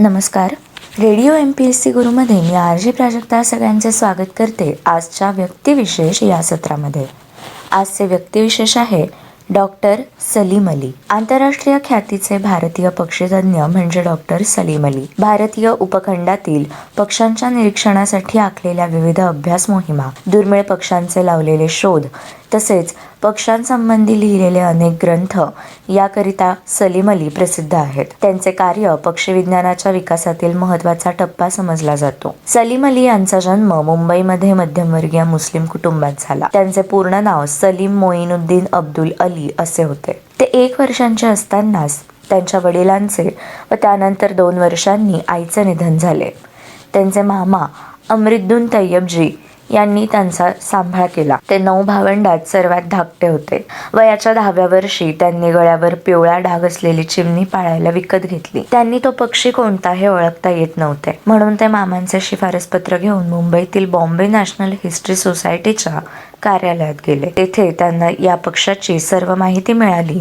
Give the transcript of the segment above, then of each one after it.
नमस्कार. Radio M P S C गुरुमध्ये मी R J Prajakta सगळ्यांचे स्वागत करते आजच्या व्यक्तिविशेष या सत्रामध्ये. आजचे व्यक्तिविशेष आहे डॉक्टर सलीम अली. आंतरराष्ट्रीय ख्यातीचे भारतीय पक्षीतज्ञ म्हणजे डॉक्टर सलीम अली. भारतीय उपखंडातील पक्ष्यांच्या निरीक्षणासाठी आखलेल्या विविध अभ्यास मोहिमा दुर्मिळ पक्ष्यांचे लावलेले शोध तसेच पक्ष्यांसंबंधी लिहिलेले अनेक ग्रंथ याकरिता सलीम अली प्रसिद्ध आहेत. त्यांचे कार्य पक्षी विज्ञानाच्या विकासातील महत्त्वाचा टप्पा समजला जातो. सलीम अली यांचा जन्म मुंबईमध्ये मध्यमवर्गीय मुस्लिम कुटुंबात झाला. त्यांचे पूर्ण नाव सलीम मोईनुद्दीन अब्दुल अली असे होते. ते एक वर्षांचे असतानाच त्यांच्या वडिलांचे व त्यानंतर दोन वर्षांनी आईचे निधन झाले. त्यांचे मामा अमृद्दून तय्यबजी यांनी त्यांचा सांभाळ केला. ते नऊ भावंडात सर्वात धाकटे होते. वयाच्या दहाव्या वर्षी त्यांनी गळ्यावर पिवळा डाग असलेली चिमणी पाळायला विकत घेतली. त्यांनी तो पक्षी कोणता हे ओळखता येत नव्हते. म्हणून ते मामांचे शिफारस पत्र घेऊन मुंबईतील बॉम्बे नॅशनल हिस्ट्री सोसायटीच्या कार्यालयात गेले. तेथे त्यांना या पक्षाची सर्व माहिती मिळाली.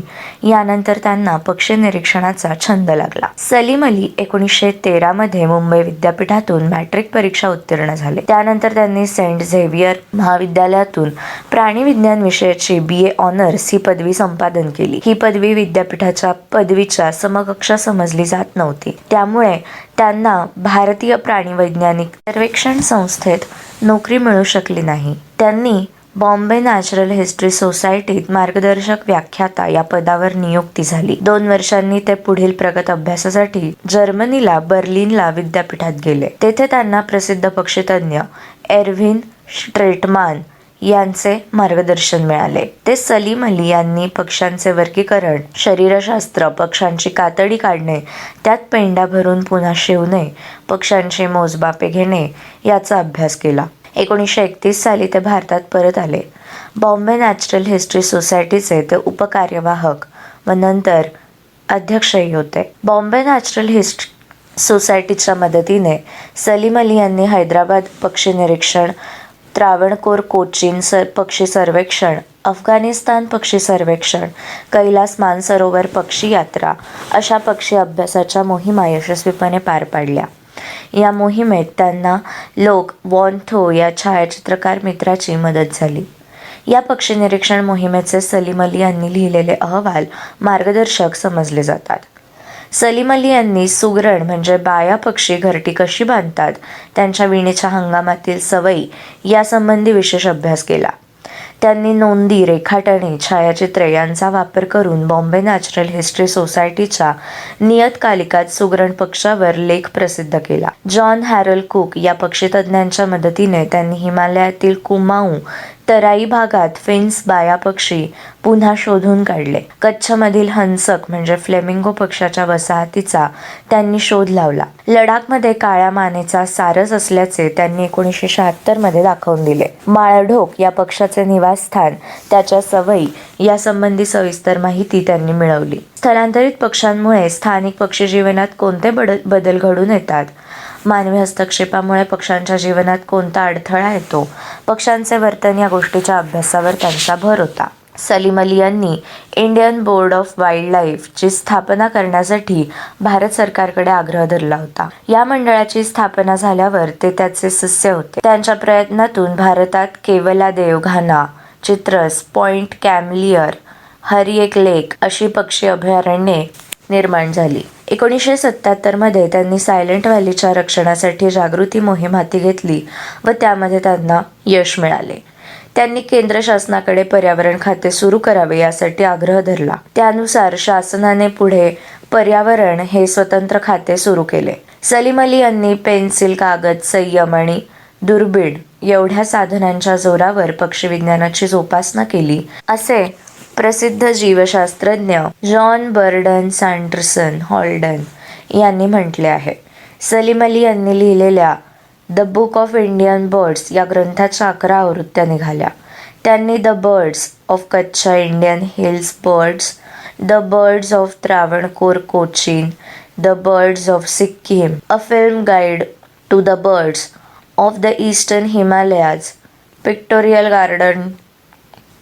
यानंतर त्यांना पक्षी निरीक्षणाचा छंद लागला. सलीम अली एकोणीसशे तेरा मध्ये मुंबई विद्यापीठातून मॅट्रिक परीक्षा उत्तीर्ण झाले. त्यानंतर त्यांनी सेंट झेवियर महाविद्यालयातून प्राणी विज्ञान विषयाची बी ए ऑनर्स ही पदवी संपादन केली. ही पदवी विद्यापीठाच्या पदवीच्या समकक्ष समजली जात नव्हती. त्यामुळे त्यांना भारतीय प्राणी वैज्ञानिक सर्वेक्षण संस्थेत नोकरी मिळू शकली नाही. त्यांनी बॉम्बे नॅचरल हिस्ट्री सोसायटीत मार्गदर्शक व्याख्याता या पदावर नियुक्ती झाली. दोन वर्षांनी ते पुढील प्रगत अभ्यासासाठी जर्मनीला बर्लिनला विद्यापीठात गेले. तेथे त्यांना प्रसिद्ध पक्षीतज्ञ एरव्हिन स्ट्रेटमान यांचे मार्गदर्शन मिळाले. ते सलीम अली यांनी पक्ष्यांचे वर्गीकरण शरीरशास्त्र पक्ष्यांची कातडी काढणे त्यात पेंडा भरून पुन्हा शिवणे पक्ष्यांची मोजमापे घेणे याचा अभ्यास केला. एकोणीसशे एकतीस साली ते भारतात परत आले. बॉम्बे नॅचरल हिस्ट्री सोसायटीचे ते उपकार्यवाहक व नंतर अध्यक्षही होते. बॉम्बे नॅचरल हिस्ट सोसायटीच्या मदतीने सलीम अली यांनी हैदराबाद पक्षी निरीक्षण त्रावणकोर कोचीन सर पक्षी सर्वेक्षण अफगाणिस्तान पक्षी सर्वेक्षण कैलास मानसरोवर पक्षी यात्रा अशा पक्षी अभ्यासाच्या मोहिमा यशस्वीपणे पार पाडल्या. या मोहिमेत त्यांना लोक वॉन थो या छायाचित्रकार मित्राची मदत झाली. या पक्षी निरीक्षण मोहिमेचे सलीम अली यांनी लिहिलेले अहवाल मार्गदर्शक समजले जातात. सलीम अली यांनी सुगरण म्हणजे बाया पक्षी घरटी कशी बांधतात त्यांच्या विणीच्या हंगामातील सवयी यासंबंधी विशेष अभ्यास केला. त्यांनी नोंदी रेखाटणे छायाचित्रे यांचा वापर करून बॉम्बे नॅचरल हिस्ट्री सोसायटीच्या नियतकालिकात सुगरण पक्षावर लेख प्रसिद्ध केला. जॉन हॅरल कुक या पक्षीतज्ञांच्या मदतीने त्यांनी हिमालयातील कुमाऊ तराई भागात फिन्स बाया पक्षी पुन्हा शोधून काढले. कच्छमधील हंसक म्हणजे फ्लेमिंगो पक्षाच्या वसाहतीचा त्यांनी शोध लावला. लडाखमध्ये काळ्या मानेचा सारस असल्याचे त्यांनी एकोणीसशे शहात्तरमध्ये दाखवून दिले. माळढोक या पक्षाचे निवासस्थान त्याच्या सवयी यासंबंधी सविस्तर माहिती त्यांनी मिळवली. स्थलांतरित पक्षांमुळे स्थानिक पक्षी जीवनात कोणते बदल घडून येतात? मानवी हस्तक्षेपामुळे पक्ष्यांच्या जीवनात कोणता अडथळा येतो? पक्ष्यांचे वर्तन या गोष्टीच्या अभ्यासावर त्यांचा भर होता. सलीम अली यांनी इंडियन बोर्ड ऑफ वाईल्ड लाईफची स्थापना करण्यासाठी भारत सरकारकडे आग्रह धरला होता. या मंडळाची स्थापना झाल्यावर ते त्याचे सस्य होते. त्यांच्या प्रयत्नातून भारतात केवला देवघाना चित्रस पॉइंट कॅमलियर हरिएक लेक अशी पक्षी अभयारण्ये निर्माण झाली. एकोणीसशे सत्त्याहत्तरमध्ये त्यांनी सायलेंट व्हॅलीच्या रक्षणासाठी जागृती मोहीम हाती घेतली व त्यामध्ये त्यांना यश मिळाले. त्यांनी केंद्र शासनाकडे पर्यावरण खाते सुरू करावे यासाठी आग्रह धरला. त्यानुसार शासनाने पुढे पर्यावरण हे स्वतंत्र खाते सुरू केले. सलीम अली यांनी पेन्सिल कागद संयम आणि दुर्बीण एवढ्या साधनांच्या जोरावर पक्षीविज्ञानाची जोपासना केली असे प्रसिद्ध जीवशास्त्रज्ञ जॉन बर्डन सँडरसन हॉल्डन यांनी म्हटले आहे. सलीम अली यांनी लिहिलेल्या the book of Indian birds या ग्रंथाच्या अकरा आवृत्त्या निघाल्या. त्यांनी the birds of Kutch Indian hills birds the birds of Travancore Cochin the birds of Sikkim a film guide to the birds of the eastern Himalayas pictorial garden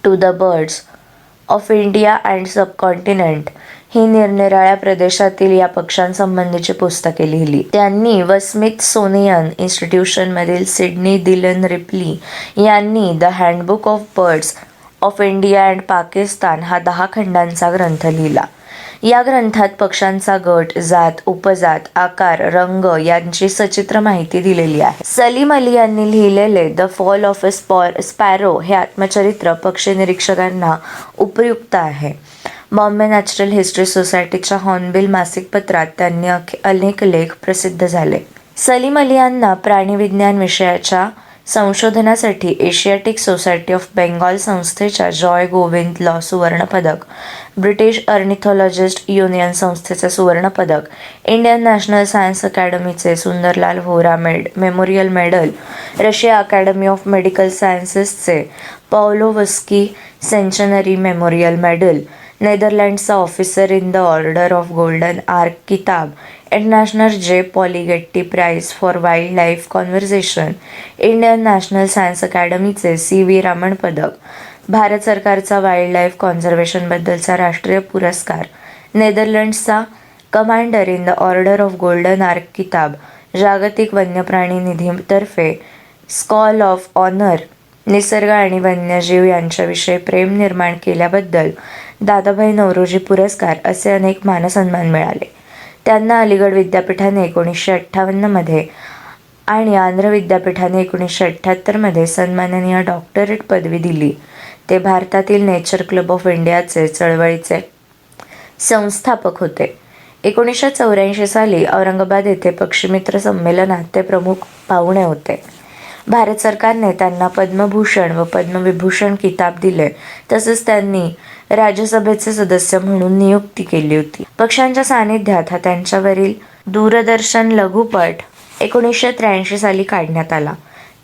to the birds of India and subcontinent ही निरनिराळ्या प्रदेशातील या पक्षांसंबंधीची पुस्तके लिहिली. त्यांनी व Smithsonian इन्स्टिट्यूशनमधील Sidney Dillon Ripley यांनी the handbook of birds of India and Pakistan हा दहा खंडांचा ग्रंथ लिहिला. या ग्रंथात पक्ष्यांचा गट जात उपजात आकार रंग यांची सचित्र माहिती दिलेली आहे. सलीम अली यांनी लिहिलेले the fall of a spar sparrow हे आत्मचरित्र पक्षी निरीक्षकांना उपयुक्त आहे. बॉम्बे नॅचरल हिस्ट्री सोसायटीच्या हॉर्नबिल मासिक पत्रात त्यांनी अनेक लेख प्रसिद्ध झाले. सलीम अली यांना प्राणीविज्ञान विषयाच्या संशोधनासाठी एशियाटिक सोसायटी ऑफ बेंगॉल संस्थेच्या जॉय गोविंद लॉ सुवर्णपदक ब्रिटिश अर्निथॉलॉजिस्ट युनियन संस्थेचे सुवर्णपदक Indian national science अकॅडमीचे Sundarlal Hora med memorial medal Russia academy of medical सायन्सेसचे Pavlovsky centenary memorial medal नेदरलँडचा officer in the order of golden ark किताब international J Paul Getty prize for wildlife conversation Indian national science अकॅडमीचे C V Raman पदक भारत सरकारचा wild life कॉन्झर्वेशनबद्दलचा राष्ट्रीय पुरस्कार नेदरलँड्सचा commander in the order of golden ark किताब जागतिक वन्यप्राणी निधीतर्फे स्कॉल of honour निसर्ग आणि वन्यजीव यांच्याविषयी प्रेम निर्माण केल्याबद्दल दादाभाई नवरोजी पुरस्कार असे अनेक मानसन्मान मिळाले. त्यांना अलीगड विद्यापीठाने एकोणीसशे अठ्ठावन्नमध्ये आणि आंध्र विद्यापीठाने एकोणीसशे अठ्ठ्याहत्तरमध्ये सन्माननीय डॉक्टरेट पदवी दिली. ते भारतातील नेचर क्लब ऑफ इंडियाचे चळवळीचे संस्थापक होते. एकोणीसशे चौऱ्याऐंशी साली औरंगाबाद येथे पक्षीमित्र संमेलनात ते प्रमुख पाहुणे होते. भारत सरकारने त्यांना पद्मभूषण व पद्मविभूषण किताब दिले. तसेच त्यांनी राज्यसभेचे सदस्य म्हणून नियुक्ती केली होती. पक्षांच्या सानिध्यात हा त्यांच्यावरील दूरदर्शन लघुपट एकोणीसशे त्र्याऐंशी साली काढण्यात आला.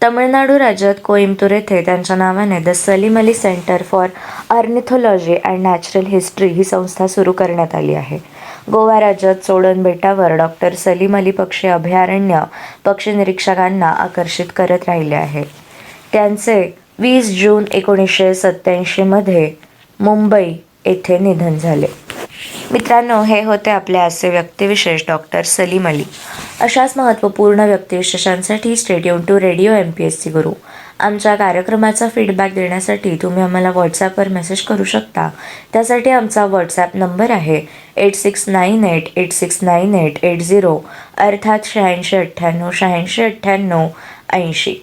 तमिळनाडू राज्यात कोइंबतूर येथे त्यांच्या नावाने the Salim Ali centre for ornithology and natural history ही संस्था सुरू करण्यात आली आहे. गोवा राज्यात सोडन बेटावर डॉक्टर सलीम अली पक्षी अभयारण्य पक्षी निरीक्षकांना आकर्षित करत राहिले आहे त्यांचे वीस जून एकोणीसशे सत्त्याऐंशीमध्ये मुंबई येथे निधन झाले. मित्रांनो हे होते आपले आजचे व्यक्तिविशेष डॉक्टर सलीम अली. अशाच महत्त्वपूर्ण व्यक्तिविशेषांसाठी stadium to radio M P S C Guru. आमच्या कार्यक्रमाचा फीडबॅक देण्यासाठी तुम्ही आम्हाला व्हॉट्सॲपवर मेसेज करू शकता. त्यासाठी आमचा व्हॉट्सॲप नंबर आहे eight six nine eight eight six nine eight eight zero अर्थात शहाऐंशी अठ्ठ्याण्णव शहाऐंशी अठ्ठ्याण्णव ऐंशी.